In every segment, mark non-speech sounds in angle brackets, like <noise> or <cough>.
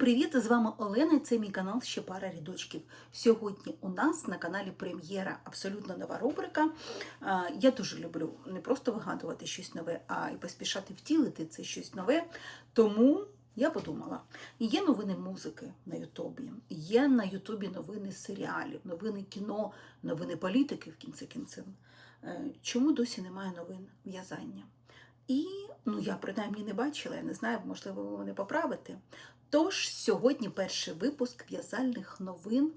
Привіт! З вами Олена. і Це мій канал Ще пара рядочків. Сьогодні у нас на каналі Прем'єра абсолютно нова рубрика. Я дуже люблю не просто вигадувати щось нове, а й поспішати втілити це щось нове. Тому я подумала: є новини музики на Ютубі, є на Ютубі новини серіалів, новини кіно, новини політики в кінці кінцем. Е, Чому досі немає новин в'язання? І ну я принаймні не бачила, я не знаю, можливо, ви мене поправите. Тож сьогодні перший випуск в'язальних новин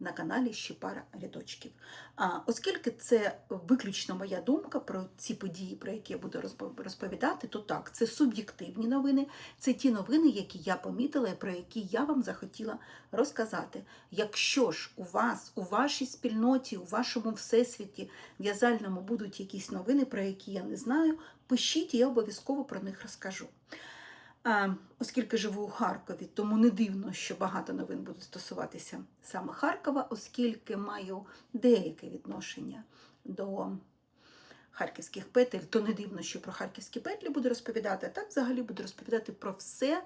на каналі Ще пара рядочків. А, оскільки це виключно моя думка про ці події, про які я буду розповідати, то так, це суб'єктивні новини, це ті новини, які я помітила і про які я вам захотіла розказати. Якщо ж у вас, у вашій спільноті, у вашому всесвіті в'язальному будуть якісь новини, про які я не знаю, пишіть, я обов'язково про них розкажу. Оскільки живу у Харкові, тому не дивно, що багато новин будуть стосуватися саме Харкова, оскільки маю деяке відношення до харківських петель, то не дивно, що про харківські петлі буду розповідати. А так взагалі буду розповідати про все,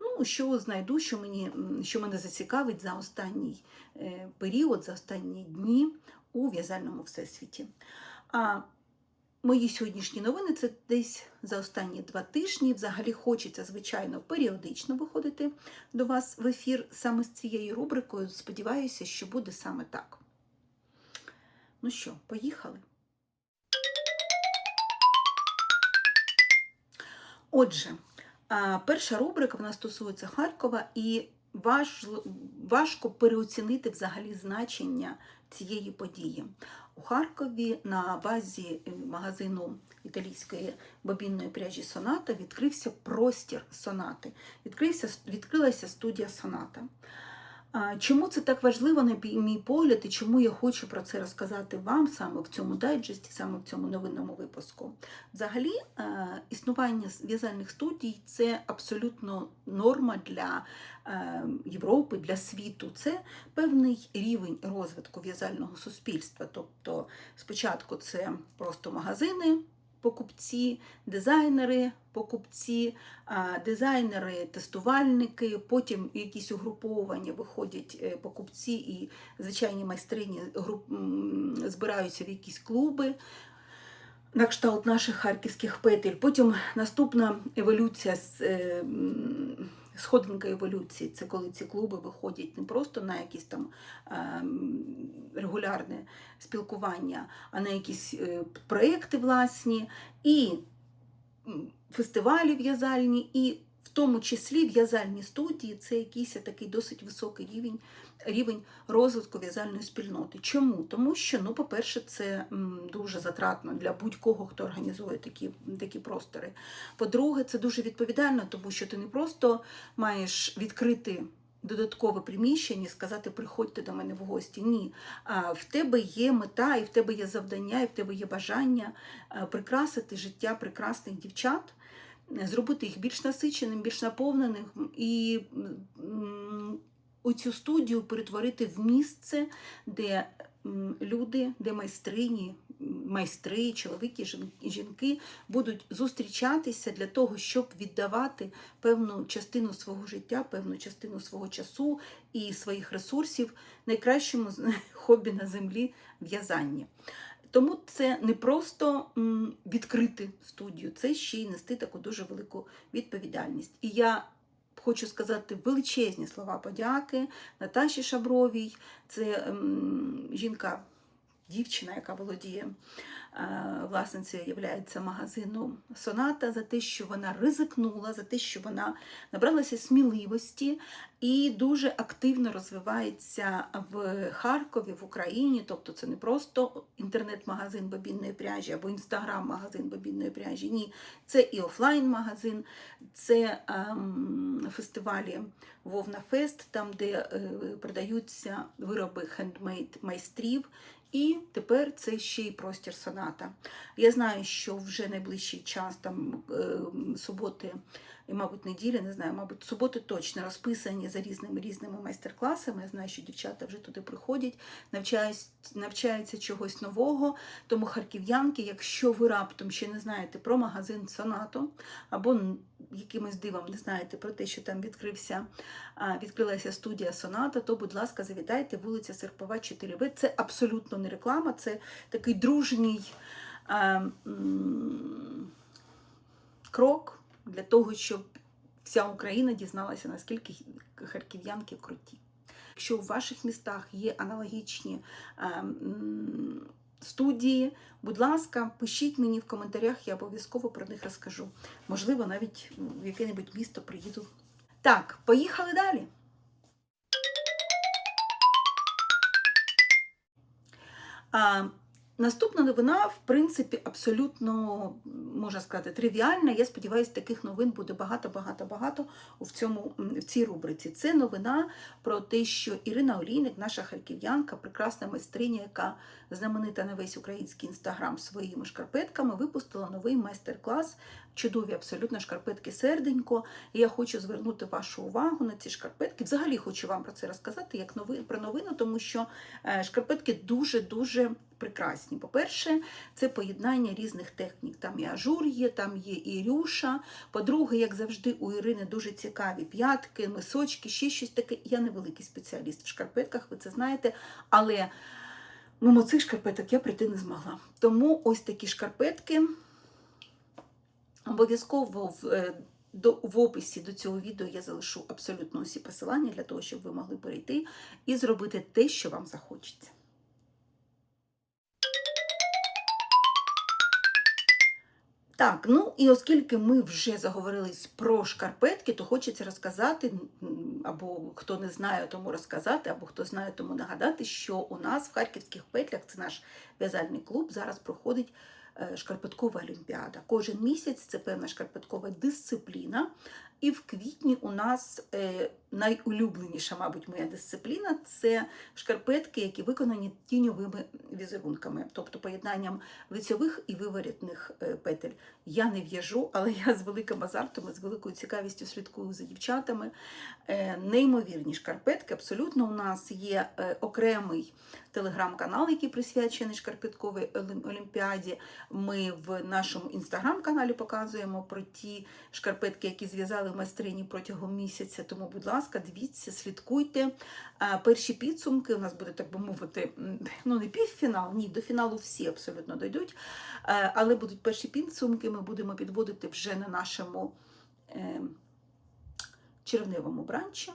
ну, що знайду, що, мені, що мене зацікавить за останній е, період, за останні дні у в'язальному всесвіті. А Мої сьогоднішні новини це десь за останні два тижні. Взагалі хочеться, звичайно, періодично виходити до вас в ефір саме з цією рубрикою. Сподіваюся, що буде саме так. Ну що, поїхали? Отже, перша рубрика вона стосується Харкова, і важко переоцінити взагалі значення цієї події. У Харкові на базі е, магазину італійської бобінної пряжі Соната відкрився простір сонати. Відкрився, відкрилася студія Соната. Чому це так важливо, на мій погляд, і чому я хочу про це розказати вам саме в цьому дайджесті, саме в цьому новинному випуску? Взагалі, е, існування в'язальних студій це абсолютно норма для е, Європи, для світу. Це певний рівень розвитку в'язального суспільства. Тобто, спочатку це просто магазини. Покупці, дизайнери, покупці, дизайнери, тестувальники, потім якісь угруповані виходять е, покупці і звичайні майстрині збираються в якісь клуби. На кшталт наших харківських петель. Потім наступна еволюція з е, сходинка еволюції. Це коли ці клуби виходять не просто на якісь там е, регулярне спілкування, а на якісь е, проекти власні, і фестивалі в'язальні, і в тому числі в'язальні студії це якийсь такий досить високий рівень, рівень розвитку в'язальної спільноти. Чому? Тому що, ну, по-перше, це дуже затратно для будь-кого, хто організує такі, такі простори. По-друге, це дуже відповідально, тому що ти не просто маєш відкрити. Додаткове приміщення сказати, приходьте до мене в гості. Ні. А в тебе є мета, і в тебе є завдання, і в тебе є бажання прикрасити життя прекрасних дівчат, зробити їх більш насиченим, більш наповненим і оцю студію перетворити в місце, де люди, де майстрині, майстри, чоловіки, жінки будуть зустрічатися для того, щоб віддавати певну частину свого життя, певну частину свого часу і своїх ресурсів найкращому <laughs> хобі на землі в'язанні. Тому це не просто відкрити студію, це ще й нести таку дуже велику відповідальність. І я хочу сказати величезні слова подяки Наташі Шабровій. Це жінка, дівчина, яка володіє власницею являється магазину Соната за те, що вона ризикнула, за те, що вона набралася сміливості і дуже активно розвивається в Харкові, в Україні. Тобто це не просто інтернет-магазин бобінної пряжі або інстаграм-магазин бобінної пряжі. Ні, це і офлайн-магазин, це ем, фестивалі Вовна Фест, там, де е, продаються вироби хендмейд майстрів. І тепер це ще й простір соната. Я знаю, що вже найближчий час, там е, суботи і, мабуть, неділя, не знаю, мабуть, суботи точно розписані за різними різними майстер-класами. Я знаю, що дівчата вже туди приходять, навчаюсь, навчаються чогось нового. Тому харків'янки, якщо ви раптом ще не знаєте про магазин Сонато, або якимось дивом не знаєте про те, що там відкрився, відкрилася студія Соната, то, будь ласка, завітайте, вулиця Серпова, 4В. Це абсолютно не реклама, це такий дружній крок для того, щоб вся Україна дізналася, наскільки харків'янки круті. Якщо у ваших містах є аналогічні студії, будь ласка, пишіть мені в коментарях, я обов'язково про них розкажу. Можливо, навіть в яке-небудь місто приїду. Так, поїхали далі. Наступна новина, в принципі, абсолютно можна сказати, тривіальна. Я сподіваюся, таких новин буде багато-багато-багато в цьому в цій рубриці. Це новина про те, що Ірина Олійник, наша харків'янка, прекрасна майстриня, яка знаменита на весь український інстаграм своїми шкарпетками, випустила новий майстер-клас. Чудові абсолютно шкарпетки серденько. І я хочу звернути вашу увагу на ці шкарпетки. Взагалі хочу вам про це розказати як новин, про новину, тому що е, шкарпетки дуже-дуже прекрасні. По-перше, це поєднання різних технік. Там і ажур є, там є і рюша. По-друге, як завжди, у Ірини дуже цікаві п'ятки, мисочки, ще щось таке. Я не великий спеціаліст в шкарпетках, ви це знаєте. Але мимо цих шкарпеток я прийти не змогла. Тому ось такі шкарпетки. Обов'язково в, е, до, в описі до цього відео я залишу абсолютно усі посилання для того, щоб ви могли перейти і зробити те, що вам захочеться. Так, ну і оскільки ми вже заговорили про шкарпетки, то хочеться розказати, або хто не знає, тому розказати, або хто знає, тому нагадати, що у нас в Харківських петлях, це наш в'язальний клуб, зараз проходить шкарпеткова олімпіада. Кожен місяць це певна шкарпеткова дисципліна. І в квітні у нас е, найулюбленіша, мабуть, моя дисципліна це шкарпетки, які виконані тіньовими візерунками, тобто поєднанням лицьових і виворітних е, петель. Я не в'яжу, але я з великим азартом і з великою цікавістю слідкую за дівчатами. Е, неймовірні шкарпетки. Абсолютно у нас є е, окремий телеграм-канал, який присвячений шкарпетковій олімпіаді. Ми в нашому інстаграм-каналі показуємо про ті шкарпетки, які зв'язали майстрині протягом місяця. Тому, будь ласка, дивіться, слідкуйте. Перші підсумки у нас буде, так би мовити, ну не півфінал, ні, до фіналу всі абсолютно дойдуть. Е, Але будуть перші підсумки, ми будемо підводити вже на нашому е, червневому бранчі.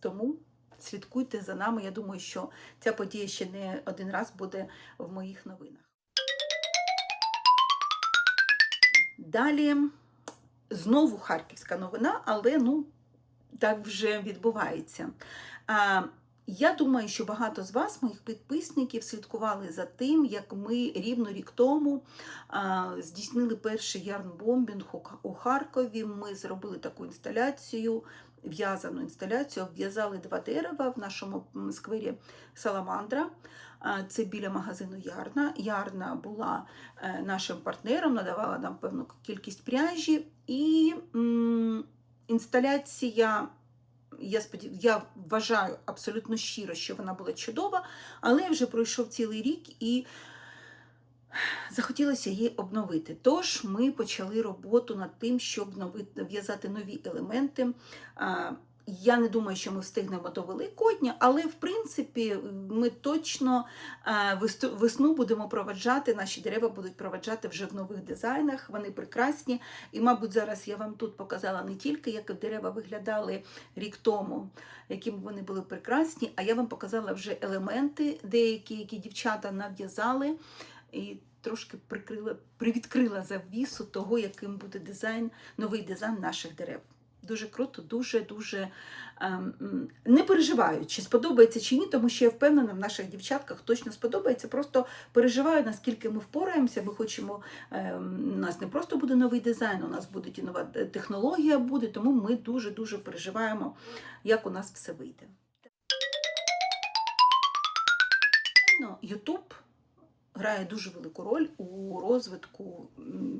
Тому слідкуйте за нами. Я думаю, що ця подія ще не один раз буде в моїх новинах. Далі знову харківська новина, але ну, так вже відбувається. А, я думаю, що багато з вас, моїх підписників, слідкували за тим, як ми рівно рік тому а, здійснили перший ярнбомбінг у, Харкові. Ми зробили таку інсталяцію, в'язану інсталяцію, обв'язали два дерева в нашому сквері Саламандра. Це біля магазину Ярна. Ярна була е, нашим партнером, надавала нам певну кількість пряжі. І інсталяція, я, сподів... я вважаю абсолютно щиро, що вона була чудова, але вже пройшов цілий рік і захотілося її обновити. Тож ми почали роботу над тим, щоб в'язати нові елементи. Я не думаю, що ми встигнемо до Великодня, але в принципі ми точно весну будемо проведжати, наші дерева будуть проведжати вже в нових дизайнах. Вони прекрасні. І, мабуть, зараз я вам тут показала не тільки, як дерева виглядали рік тому, якими вони були прекрасні, а я вам показала вже елементи, деякі, які дівчата нав'язали. І трошки прикрила, привідкрила завісу того, яким буде дизайн, новий дизайн наших дерев. Дуже круто, дуже дуже ем, не переживаю, чи сподобається чи ні, тому що я впевнена, в наших дівчатках точно сподобається. Просто переживаю, наскільки ми впораємося. Ми хочемо, ем, у нас не просто буде новий дизайн, у нас буде і нова е, технологія буде, тому ми дуже дуже переживаємо, як у нас все вийде. Ну, YouTube грає дуже велику роль у розвитку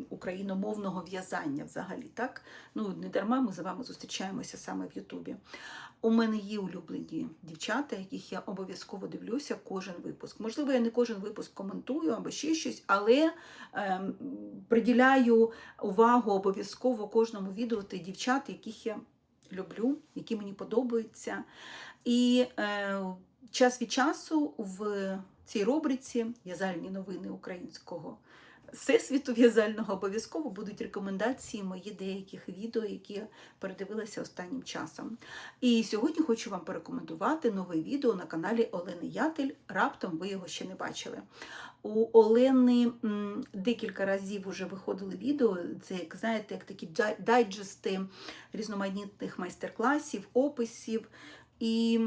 україномовного в'язання взагалі. Так? Ну, не дарма ми з вами зустрічаємося саме в Ютубі. У мене є улюблені дівчата, яких я обов'язково дивлюся кожен випуск. Можливо, я не кожен випуск коментую або ще щось, але ем, приділяю увагу обов'язково кожному відео тих дівчат, яких я люблю, які мені подобаються. І е, час від часу в цій рубриці в'язальні новини українського всесвіту в'язального обов'язково будуть рекомендації мої деяких відео, які передивилася останнім часом. І сьогодні хочу вам порекомендувати нове відео на каналі Олени Ятель. Раптом ви його ще не бачили. У Олени декілька разів вже виходили відео. Це, як знаєте, як такі дайджести різноманітних майстер-класів, описів. І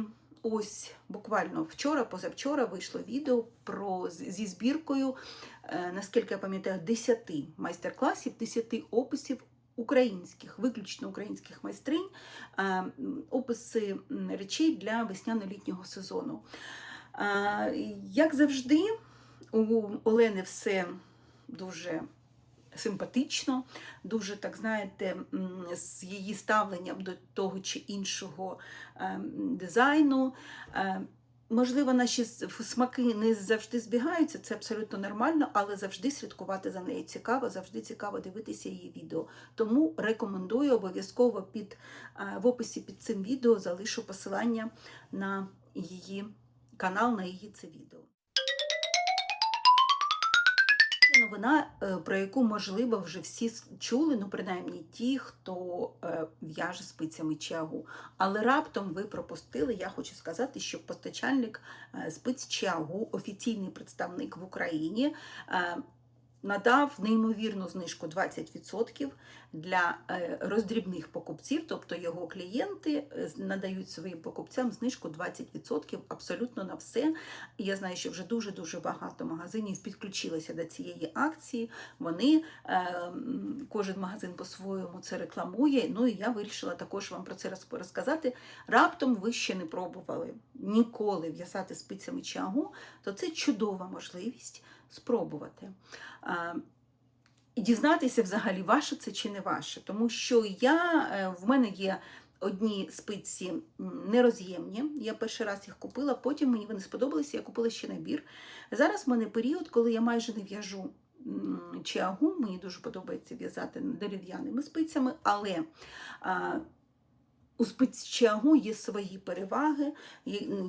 ось буквально вчора, позавчора вийшло відео про зі збіркою, е, наскільки я пам'ятаю, 10 майстер-класів, 10 описів українських, виключно українських майстринь, е, описи речей для весняно-літнього сезону. Е, Як завжди, у Олени все дуже симпатично, дуже, так знаєте, з її ставленням до того чи іншого ем, дизайну. Е, Можливо, наші смаки не завжди збігаються, це абсолютно нормально, але завжди слідкувати за нею цікаво, завжди цікаво дивитися її відео. Тому рекомендую обов'язково під е, в описі під цим відео залишу посилання на її канал, на її це відео. Новина, е, про яку, можливо, вже всі чули, ну, принаймні ті, хто е, в'яже спицями чагу. Але раптом ви пропустили, я хочу сказати, що постачальник е, спиць чагу, офіційний представник в Україні, надав неймовірну знижку 20% для е, роздрібних покупців, тобто його клієнти е, надають своїм покупцям знижку 20% абсолютно на все. Я знаю, що вже дуже-дуже багато магазинів підключилися до цієї акції. Вони, е, кожен магазин по-своєму це рекламує. Ну і я вирішила також вам про це роз- розказати. Раптом ви ще не пробували ніколи в'язати спицями чагу, то це чудова можливість спробувати. І дізнатися взагалі, ваше це чи не ваше. Тому що я, е, в мене є одні спиці нероз'ємні. Я перший раз їх купила, потім мені вони сподобалися, я купила ще набір. Зараз в мене період, коли я майже не в'яжу чиагу, мені дуже подобається в'язати дерев'яними спицями, але у спецчагу є свої переваги,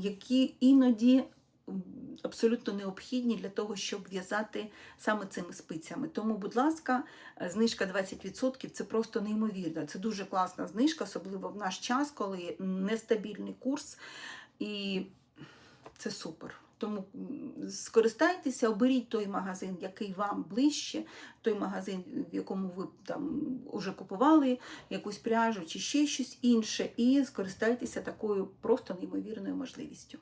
які іноді абсолютно необхідні для того, щоб в'язати саме цими спицями. Тому, будь ласка, е, знижка 20% це просто неймовірно. Це дуже класна знижка, особливо в наш час, коли нестабільний курс, і це супер. Тому скористайтеся, оберіть той магазин, який вам ближче, той магазин, в якому ви там уже купували якусь пряжу чи ще щось інше, і скористайтеся такою просто неймовірною можливістю.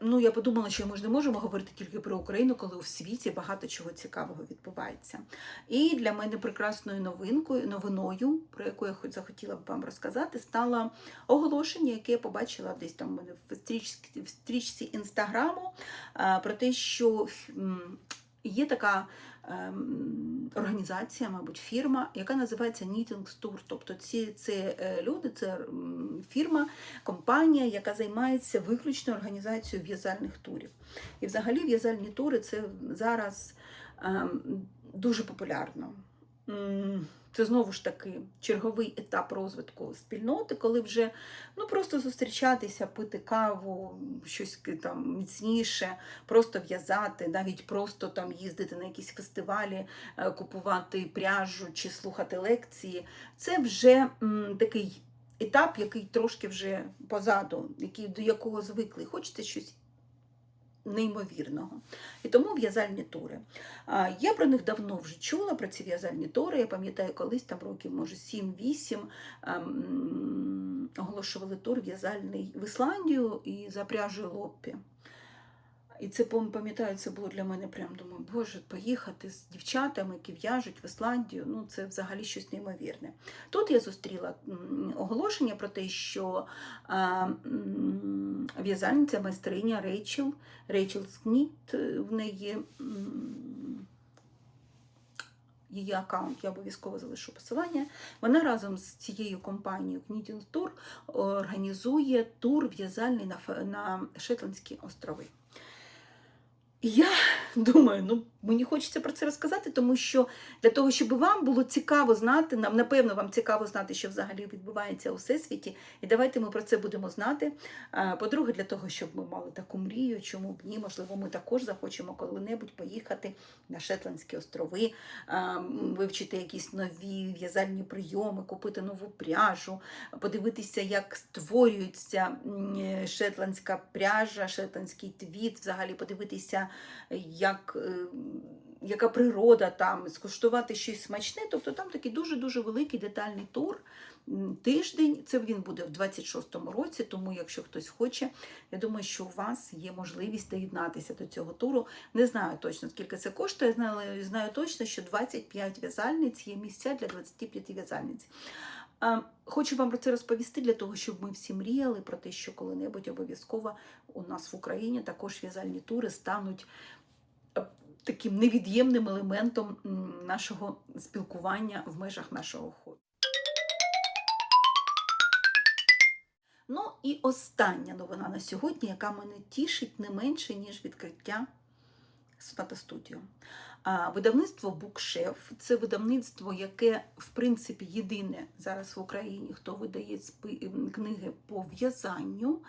Ну я подумала, що ми ж не можемо говорити тільки про Україну, коли у світі багато чого цікавого відбувається. І для мене прекрасною новинкою, новиною, про яку я хоч захотіла б вам розказати, стало оголошення, яке я побачила десь там в стрічці, в стрічці інстаграму, про те, що є така ем, організація, мабуть, фірма, яка називається Knitting Tour. Тобто ці це люди, це фірма, компанія, яка займається виключно організацією в'язальних турів. І взагалі в'язальні тури це зараз ем, дуже популярно. Це знову ж таки черговий етап розвитку спільноти, коли вже ну просто зустрічатися, пити каву, щось там міцніше, просто в'язати, навіть просто там їздити на якісь фестивалі, е, купувати пряжу чи слухати лекції. Це вже м, такий етап, який трошки вже позаду, який, до якого звикли. Хочеться щось неймовірного. І тому в'язальні тури. Я про них давно вже чула, про ці в'язальні тури. Я пам'ятаю, колись там років, може, 7-8 ем, оголошували тур в'язальний в Ісландію і за пряжею Лоппі. І це пам'ятаю, це було для мене прям думаю, боже, поїхати з дівчатами, які в'яжуть в Ісландію. Ну це взагалі щось неймовірне. Тут я зустріла оголошення про те, що в'язальниця майстриня Рейчел, Рейчел Скніт, в неї. Її аккаунт, я обов'язково залишу посилання. Вона разом з цією компанією Knitting Tour організує тур в'язальний на, на Шетландські острови. Я думаю, ну мені хочеться про це розказати, тому що для того, щоб вам було цікаво знати, нам напевно вам цікаво знати, що взагалі відбувається у всесвіті, і давайте ми про це будемо знати. По-друге, для того, щоб ми мали таку мрію, чому б ні, можливо, ми також захочемо коли-небудь поїхати на Шетландські острови, вивчити якісь нові в'язальні прийоми, купити нову пряжу, подивитися, як створюється шетландська пряжа, шетландський твіт, взагалі подивитися, як, е, яка природа там, скуштувати щось смачне. Тобто там такий дуже-дуже великий детальний тур. Тиждень, це він буде в 26-му році, тому якщо хтось хоче, я думаю, що у вас є можливість доєднатися до цього туру. Не знаю точно, скільки це коштує, знаю, знаю точно, що 25 в'язальниць є місця для 25 в'язальниць. Хочу вам про це розповісти для того, щоб ми всі мріяли про те, що коли-небудь обов'язково у нас в Україні також в'язальні тури стануть таким невід'ємним елементом нашого спілкування в межах нашого хобі. Ну і остання новина на сьогодні, яка мене тішить не менше, ніж відкриття Соната Студіо. Видавництво Букшеф це видавництво, яке, в принципі, єдине зараз в Україні, хто видає книги по в'язанню.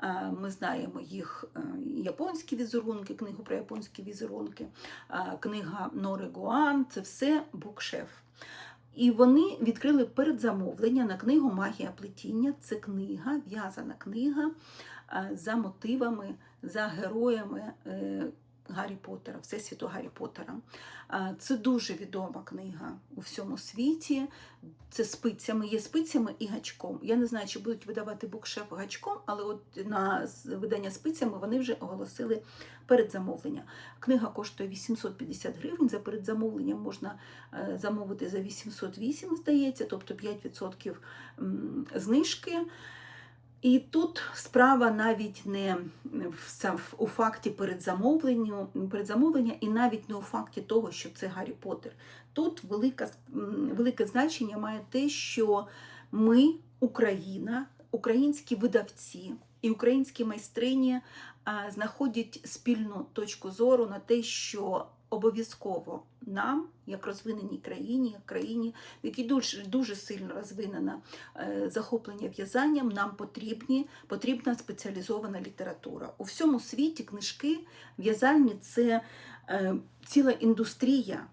А, Ми знаємо їх е, японські візерунки, книгу про японські візерунки, книга Нори Гуан це все Букшеф. І вони відкрили передзамовлення на книгу Магія плетіння. Це книга, в'язана книга е, за мотивами, за героями е, Гаррі Поттера, Всесвіту Гаррі Поттера. Це дуже відома книга у всьому світі. Це спицями, є спицями і гачком. Я не знаю, чи будуть видавати букшеф гачком, але от на видання спицями вони вже оголосили передзамовлення. Книга коштує 850 гривень. За передзамовленням можна е, замовити за 808, здається, тобто 5% знижки. І тут справа навіть не в у факті передзамовлення, передзамовлення і навіть не у факті того, що це Гаррі Поттер. Тут велика, велике значення має те, що ми, Україна, українські видавці і українські майстрині знаходять спільну точку зору на те, що обов'язково нам, як розвиненій країні, як країні, в якій дуже, дуже сильно розвинена е, захоплення в'язанням, нам потрібні, потрібна спеціалізована література. У всьому світі книжки в'язальні це е, ціла індустрія.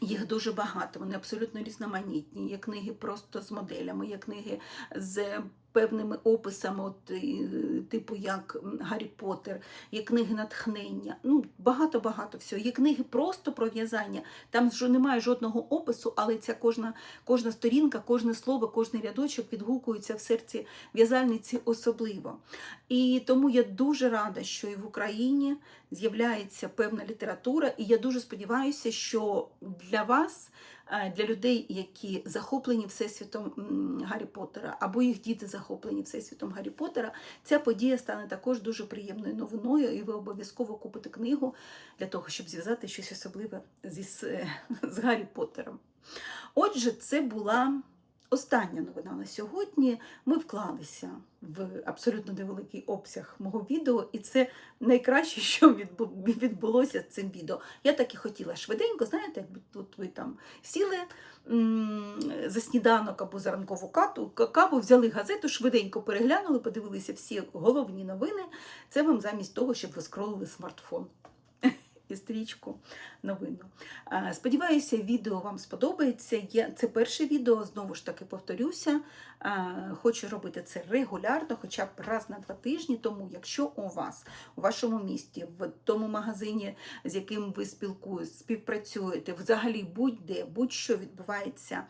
Їх дуже багато, вони абсолютно різноманітні. Є книги просто з моделями, є книги з певними описами, от, е, типу як Гаррі Поттер, є книги натхнення. Ну, багато-багато всього. Є книги просто про в'язання. Там вже немає жодного опису, але ця кожна, кожна сторінка, кожне слово, кожний рядочок відгукується в серці в'язальниці особливо. І тому я дуже рада, що і в Україні з'являється певна література, і я дуже сподіваюся, що для вас, для людей, які захоплені всесвітом Гаррі Поттера, або їх діти захоплені всесвітом Гаррі Поттера, ця подія стане також дуже приємною новиною, і ви обов'язково купите книгу для того, щоб зв'язати щось особливе зі, з <laughs> Гаррі Поттером. Отже, це була остання новина на сьогодні. Ми вклалися в абсолютно невеликий обсяг мого відео, і це найкраще, <laughs> що відбу- відбулося з цим відео. Я так і хотіла швиденько, знаєте, якби тут ви там сіли за сніданок або за ранкову кату, каву, взяли газету, швиденько переглянули, подивилися всі головні новини. Це вам замість того, щоб ви скролили смартфон. Стрічку новину. Сподіваюся, відео вам сподобається. Це перше відео, знову ж таки повторюся. Хочу робити це регулярно, хоча б раз на два тижні. Тому, якщо у вас у вашому місті, в тому магазині, з яким ви спілкуєтесь, співпрацюєте, взагалі будь-де, будь-що відбувається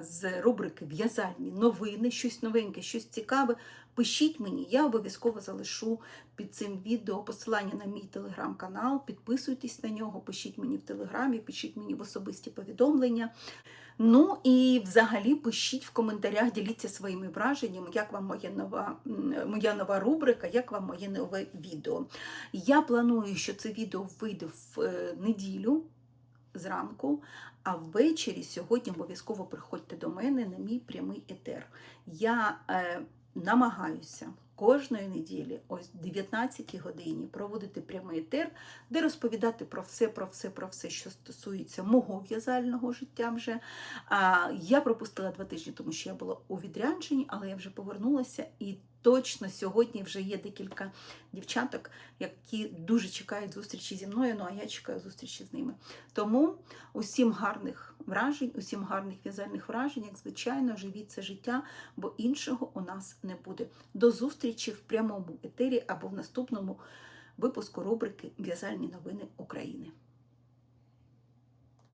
з рубрики В'язальні новини, щось новеньке, щось цікаве, пишіть мені, я обов'язково залишу під цим відео посилання на мій телеграм-канал. Підписуйтесь на нього, пишіть мені в телеграмі, пишіть мені в особисті повідомлення. Ну і взагалі пишіть в коментарях, діліться своїми враженнями, як вам моя нова, моя нова рубрика, як вам моє нове відео. Я планую, що це відео вийде в е, неділю зранку, а ввечері сьогодні обов'язково приходьте до мене на мій прямий етер. Я е, намагаюся кожної неділі, ось 19 годині, проводити прямий етер, де розповідати про все, про все, про все, що стосується мого в'язального життя вже. А, я пропустила два тижні, тому що я була у відрядженні, але я вже повернулася і. Точно сьогодні вже є декілька дівчаток, які дуже чекають зустрічі зі мною. Ну а я чекаю зустрічі з ними. Тому усім гарних вражень, усім гарних в'язальних вражень, як звичайно, живіть це життя, бо іншого у нас не буде. До зустрічі в прямому етері або в наступному випуску рубрики В'язальні новини України.